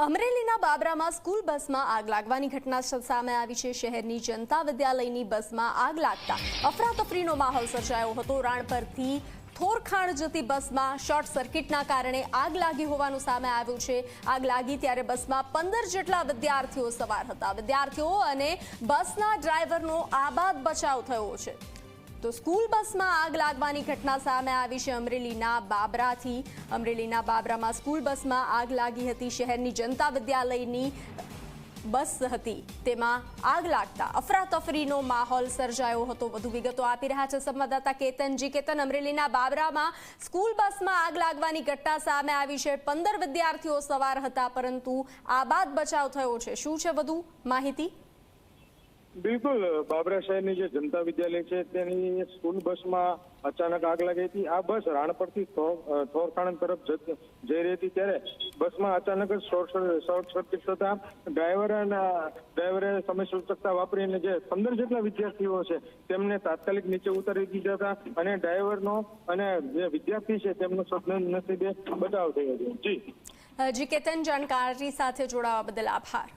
અમરેલીના બાબરામાં સ્કૂલ બસમાં આગ લાગવાની ઘટના સામે આવી છે. શહેરની જનતા વિદ્યાલયની બસમાં આગ લાગતા અફરાતફરીનો માહોલ સર્જાયો હતો. રાણપરથી થોરખાણ જતી બસમાં શોર્ટ સર્કિટના કારણે આગ લાગી હોવાનું સામે આવ્યું છે. આગ લાગી ત્યારે બસમાં પંદર જેટલા વિદ્યાર્થીઓ સવાર હતા. વિદ્યાર્થીઓ અને બસના ડ્રાઈવરનો આબાદ બચાવ થયો છે. તો સ્કૂલ બસમાં આગ લાગવાની ઘટના સામે આવી છે અમરેલીના બાબરાથી. અમરેલીના બાબરામાં સ્કૂલ બસમાં આગ લાગી હતી. શહેરની જનતા વિદ્યાલયની બસ હતી. તેમાં આગ લાગતા અફરાતફરીનો માહોલ સર્જાયો હતો. વધુ વિગતો આપી રહ્યા છે સંવાદદાતા કેતનજી. કેતન, અમરેલીના બાબરામાં સ્કૂલ બસમાં આગ લાગવાની ઘટના સામે આવી છે. પંદર વિદ્યાર્થીઓ સવાર હતા, પરંતુ આબાદ બચાવ થયો છે. શું છે વધુ માહિતી? બિલકુલ, બાબરા શહેરની જે જનતા વિદ્યાલય છે, તેની સ્કૂલ બસમાં અચાનક આગ લાગી હતી. આ બસ રાણપરથી થોરખાણ તરફ જઈ રહી હતી ત્યારે બસમાં અચાનક જ શોર્ટ સર્કિટ થતા ડ્રાઈવર ડ્રાઈવરે સમય સૂચકતા વાપરીને જે પંદર જેટલા વિદ્યાર્થીઓ છે, તેમને તાત્કાલિક નીચે ઉતારી દીધા હતા અને ડ્રાઈવરનો અને જે વિદ્યાર્થી છે, તેમનો સદનસીબે બચાવ થયો છે જી. જી, કેતન જાણકારી સાથે જોડાવા બદલ આભાર.